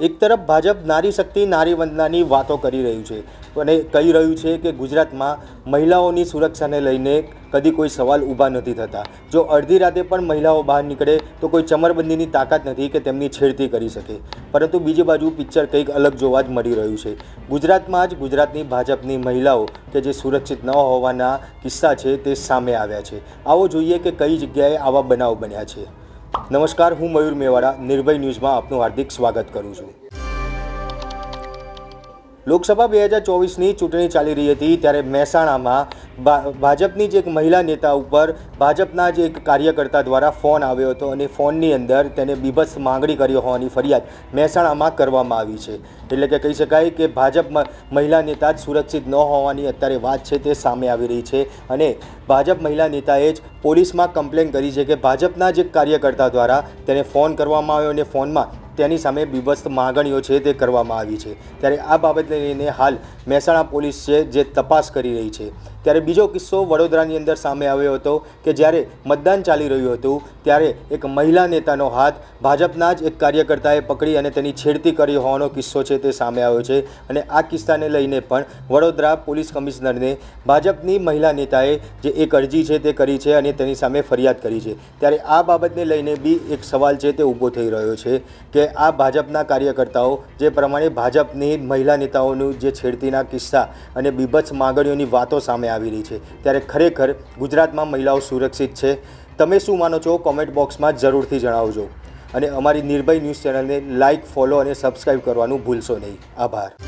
એક તરફ ભાજપ નારી શક્તિ, નારી વંદનાની વાતો કરી રહ્યું છે અને કહી રહ્યું છે કે ગુજરાતમાં મહિલાઓની સુરક્ષાને લઈને કદી કોઈ સવાલ ઊભા નથી થતા. જો અડધી રાતે પણ મહિલાઓ બહાર નીકળે તો કોઈ ચમરબંધીની તાકાત નથી કે તેમની છેડતી કરી શકે. પરંતુ બીજી બાજુ પિક્ચર કંઈક અલગ જોવા જ મળી રહ્યું છે. ગુજરાતમાં જ ગુજરાતની ભાજપની મહિલાઓ કે જે સુરક્ષિત ન હોવાના કિસ્સા છે તે સામે આવ્યા છે. આવો જોઈએ કે કઈ જગ્યાએ આવા બનાવ બન્યા છે. નમસ્કાર, હું મયુર મેવાડા, નિર્ભય ન્યૂઝમાં આપનું હાર્દિક સ્વાગત કરું છું. લોકસભા બે હજાર ચોવીસની ચૂંટણી ચાલી રહી હતી, ત્યારે મહેસાણામાં ભાજપની જ એક મહિલા નેતા ઉપર ભાજપના જ એક કાર્યકર્તા દ્વારા ફોન આવ્યો હતો અને ફોનની અંદર તેને બીભત્સ માંગણી કરી હોવાની ફરિયાદ મહેસાણામાં કરવામાં આવી છે. એટલે કે કહી શકાય કે ભાજપ મહિલા નેતા જ સુરક્ષિત ન હોવાની અત્યારે વાત છે તે સામે આવી રહી છે અને ભાજપ મહિલા નેતાએ જ પોલીસમાં કમ્પ્લેન કરી છે કે ભાજપના જ એક કાર્યકર્તા દ્વારા તેને ફોન કરવામાં આવ્યો અને ફોનમાં તેની સામે બીભત્સ માગણીઓ છે તે કરવામાં આવી છે. ત્યારે આ બાબતને લઈને હાલ મહેસાણા પોલીસ છે જે તપાસ કરી રહી છે. ત્યારે બીજો કિસ્સો વડોદરાની અંદર સામે આવ્યો હતો કે જ્યારે મતદાન ચાલી રહ્યું હતું, ત્યારે એક મહિલા નેતાનો હાથ ભાજપના જ એક કાર્યકર્તાએ પકડી અને તેની છેડતી કરી હોવાનો કિસ્સો છે તે સામે આવ્યો છે. અને આ કિસ્સાને લઈને પણ વડોદરા પોલીસ કમિશનરને ભાજપની મહિલા નેતાએ જે એક અરજી છે તે કરી છે અને તેની સામે ફરિયાદ કરી છે. ત્યારે આ બાબતને લઈને બી એક સવાલ છે તે ઊભો થઈ રહ્યો છે કે આ ભાજપના કાર્યકર્તાઓ, જે પ્રમાણે ભાજપની મહિલા નેતાઓનું જે છેડતીના કિસ્સા અને બીભત્સ માગણીઓની વાતો સામે આવી રહી છે. ત્યારે ખરેખર ગુજરાતમાં મહિલાઓ સુરક્ષિત છે. તમે શું માનો છો? કોમેન્ટ બોક્સમાં જરૂરથી જણાવજો. અને અમારી નિર્ભય ન્યૂઝ ચેનલને લાઇક ફોલો અને સબસ્ક્રાઇબ કરવાનું ભૂલશો નહીં. આભાર.